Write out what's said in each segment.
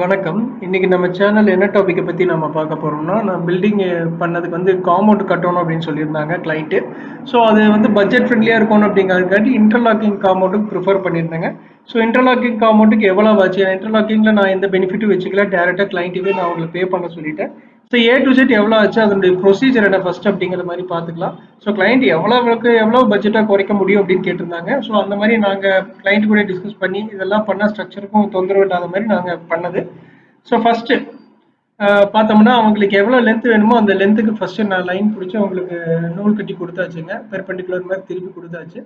வணக்கம். இன்னைக்கு நம்ம சேனல் என்ன டாப்பிக்கை பற்றி நம்ம பார்க்க போகிறோம்னா நான் பில்டிங் பண்ணதுக்கு வந்து காம்பவுண்ட் கட்டணும் அப்படின்னு சொல்லியிருந்தாங்க கிளைண்ட்டு ஸோ அது வந்து பட்ஜெட் ஃப்ரெண்ட்லியாக இருக்கணும் அப்படிங்கிறதுக்காண்டி இன்டர்லாக்கிங் காம்பவுண்டுக்கு ப்ரிஃபர் பண்ணியிருந்தாங்க. ஸோ இன்டர்லாக்கிங் காம்பவுண்டுக்கு எவ்வளோ ஆச்சு? இன்டர்லாக்கிங்கில் நான் எந்த பெனிஃபிட்டும் வச்சுக்கல. டேரெக்டாக கிளைண்ட்டுவே நான் அவங்களை பே பண்ண சொல்லிட்டேன். ஸோ ஏ டு செட் எவ்வளோ ஆச்சு? அதனுடைய ப்ரொசீஜர் என்ன ஃபர்ஸ்ட் அப்படிங்கிற மாதிரி பார்த்துக்கலாம். ஸோ கிளைண்ட் எவ்வளோவுக்கு எவ்வளோ பட்ஜெட்டாக குறைக்க முடியும் அப்படின்னு கேட்டிருந்தாங்க. ஸோ அந்த மாதிரி நாங்கள் கிளைண்ட் கூட டிஸ்கஸ் பண்ணி இதெல்லாம் பண்ண ஸ்ட்ரக்சருக்கும் தொந்தரவு இல்லாத மாதிரி நாங்கள் பண்ணது. ஸோ ஃபஸ்ட்டு பார்த்தோம்னா அவங்களுக்கு எவ்வளோ லென்த் வேணுமோ அந்த லென்த்துக்கு ஃபஸ்ட்டு நான் லைன் பிடிச்சி அவங்களுக்கு நூல் கட்டி கொடுத்தாச்சுங்க. பெர்பெண்டிகுலர் மாதிரி திருப்பி கொடுத்தாச்சு.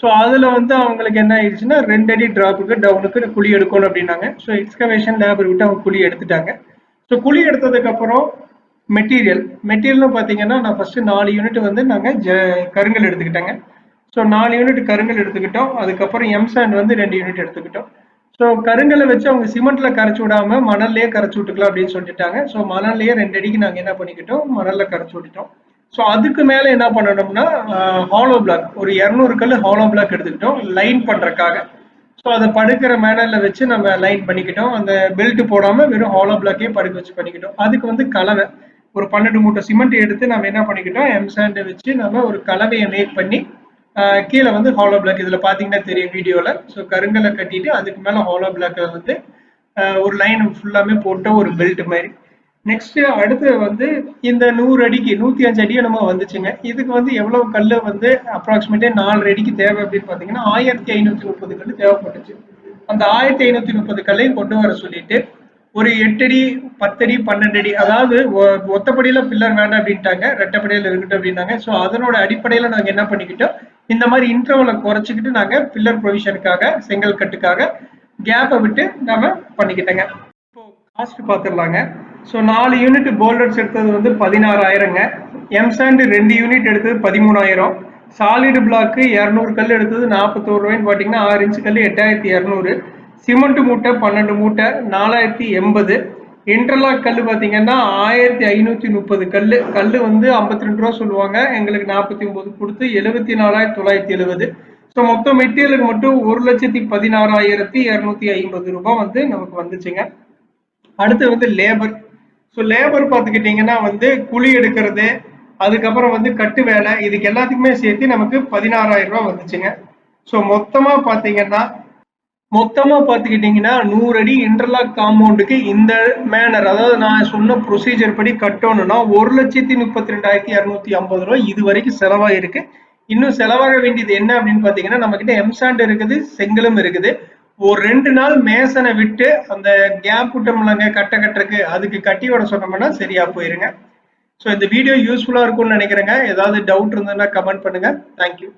ஸோ அதில் வந்து அவங்களுக்கு என்ன ஆயிடுச்சுன்னா ரெண்டு அடி ட்ராப்புக்கு டவுனுக்கு குழி எடுக்கணும் அப்படின்னாங்க. ஸோ எக்ஸ்கவேஷன் லேபர் விட்டு அவங்க குழி எடுத்துட்டாங்க. ஸோ குழி எடுத்ததுக்கப்புறம் மெட்டீரியல் மெட்டீரியல்னு பார்த்தீங்கன்னா நான் ஃபஸ்ட்டு நாலு யூனிட் வந்து நாங்கள் ஜ கருங்கல் எடுத்துக்கிட்டேங்க. ஸோ நாலு யூனிட் கருங்கல் எடுத்துக்கிட்டோம். அதுக்கப்புறம் எம் சாண்ட் வந்து ரெண்டு யூனிட் எடுத்துக்கிட்டோம். ஸோ கருங்கலை வச்சு அவங்க சிமெண்ட்ல கரைச்சி விடாம மணல்லையே கரைச்சி விட்டுக்கலாம் அப்படின்னு சொல்லிட்டாங்க. ஸோ மணல்லையே ரெண்டு அடிக்கு நாங்கள் என்ன பண்ணிக்கிட்டோம்? மணல்ல கரைச்சி விட்டுட்டோம். ஸோ அதுக்கு மேலே என்ன பண்ணணும்னா ஹாலோ பிளாக் ஒரு இரநூறு கல் ஹாலோ பிளாக் எடுத்துக்கிட்டோம் லைன் பண்ணுறக்காக ஸோ அதை படுக்கிற மேனரில் வச்சு நம்ம லைன் பண்ணிக்கிட்டோம். அந்த பெல்ட் போடாமல் வெறும் ஹாலோ பிளாக்கே படுக்க வச்சு பண்ணிக்கிட்டோம். அதுக்கு வந்து கலவை. ஒரு பன்னெண்டு மூட்டை சிமெண்ட் எடுத்து நம்ம என்ன பண்ணிக்கிட்டோம் எம் சாண்டை வச்சு நம்ம ஒரு கலவையை மேக் பண்ணி கீழே வந்து ஹாலோ பிளாக் இதில் பார்த்தீங்கன்னா தெரியும் வீடியோவில் ஸோ கருங்கலை கட்டிட்டு அதுக்கு மேலே ஹாலோ பிளாக்கை வந்து ஒரு லைன் ஃபுல்லாமே போட்ட ஒரு பெல்ட் மாதிரி. நெக்ஸ்ட் அடுத்து வந்து இந்த நூறு அடிக்கு நூற்றி அஞ்சு அடி நம்ம வந்துச்சுங்க. இதுக்கு வந்து எவ்வளோ கல் வந்து அப்ராக்சிமேட்டே நாலு அடிக்கு தேவை அப்படின்னு பார்த்தீங்கன்னா ஆயிரத்தி ஐநூற்றி முப்பது கல் தேவைப்பட்டுச்சு. அந்த ஆயிரத்தி ஐநூற்றி முப்பது கல்லையும் கொண்டு வர சொல்லிட்டு ஒரு எட்டடி பத்தடி பன்னெண்டு அடி அதாவது ஒத்தப்படியில பில்லர் வேண்டாம் அப்படின்ட்டாங்க. ரெட்டப்படியில இருக்கட்டும் அப்படின்னாங்க. ஸோ அதனோட அடிப்படையில நாங்க என்ன பண்ணிக்கிட்டோம்? இந்த மாதிரி இன்டர்வலை குறைச்சிக்கிட்டு நாங்க பில்லர் ப்ரொவிஷனுக்காக செங்கல் கட்டுக்காக கேப்பை விட்டு நாம பண்ணிக்கிட்டோங்க. இப்போ காஸ்ட் பார்த்துடலாங்க ஸோ நாலு யூனிட் போல்டர்ஸ் எடுத்தது வந்து பதினாறாயிரங்க. எம்சாண்டு ரெண்டு யூனிட் எடுத்தது பதிமூணாயிரம். சாலிடு பிளாக்கு இரநூறு கல் எடுத்தது நாற்பத்தோரு ரூபாய்ன்னு பார்த்தீங்கன்னா ஆறு இன்ச்சு கல் எட்டாயிரத்தி இரநூறு. சிமெண்ட் மூட்டை பன்னெண்டு மூட்டை நாலாயிரத்தி எண்பது. இன்டர்லாக் கல் பார்த்தீங்கன்னா ஆயிரத்தி ஐநூற்றி முப்பது கல் கல் வந்து ஐம்பத்தி ரெண்டு ரூபா சொல்லுவாங்க. எங்களுக்கு நாற்பத்தி ஒம்பது கொடுத்து எழுபத்தி நாலாயிரத்தி தொள்ளாயிரத்தி எழுபது. ஸோ மொத்தம் மெட்டீரியலுக்கு மட்டும் ஒரு லட்சத்தி பதினாறாயிரத்தி இரநூத்தி ஐம்பது ரூபாய் வந்து நமக்கு வந்துச்சுங்க. அடுத்து வந்து லேபர் ஸோ லேபர் பார்த்துக்கிட்டிங்கன்னா வந்து குழி எடுக்கிறது அதுக்கப்புறம் வந்து கட்டு வேலை இதுக்கு எல்லாத்துக்குமே சேர்த்து நமக்கு பதினாறாயிரம் ரூபாய் வந்துச்சுங்க. ஸோ மொத்தமாக பார்த்தீங்கன்னா மொத்தமா பாத்துக்கிட்டீங்கன்னா நூறு அடி இன்டர்லாக் காம்பவுண்டுக்கு இந்த மேனர் அதாவது நான் சொன்ன ப்ரொசீஜர் படி கட்டணும்னா ஒரு லட்சத்தி முப்பத்தி ரெண்டாயிரத்தி இரநூத்தி ஐம்பது ரூபாய் இது வரைக்கும் செலவாயிருக்கு. இன்னும் செலவாக வேண்டியது என்ன அப்படின்னு பாத்தீங்கன்னா நம்ம கிட்ட எம்சாண்ட் இருக்குது செங்கலும் இருக்குது. ஒரு ரெண்டு நாள் மேசனை விட்டு அந்த கேப் விட்டோம்லங்க கட்ட கட்டுறக்கு அதுக்கு கட்டி விட சொன்னோம்னா சரியா போயிருங்க. ஸோ இந்த வீடியோ யூஸ்ஃபுல்லாக இருக்கும்னு நினைக்கிறேங்க. ஏதாவது டவுட் இருந்ததுன்னா கமெண்ட் பண்ணுங்க. தேங்க்யூ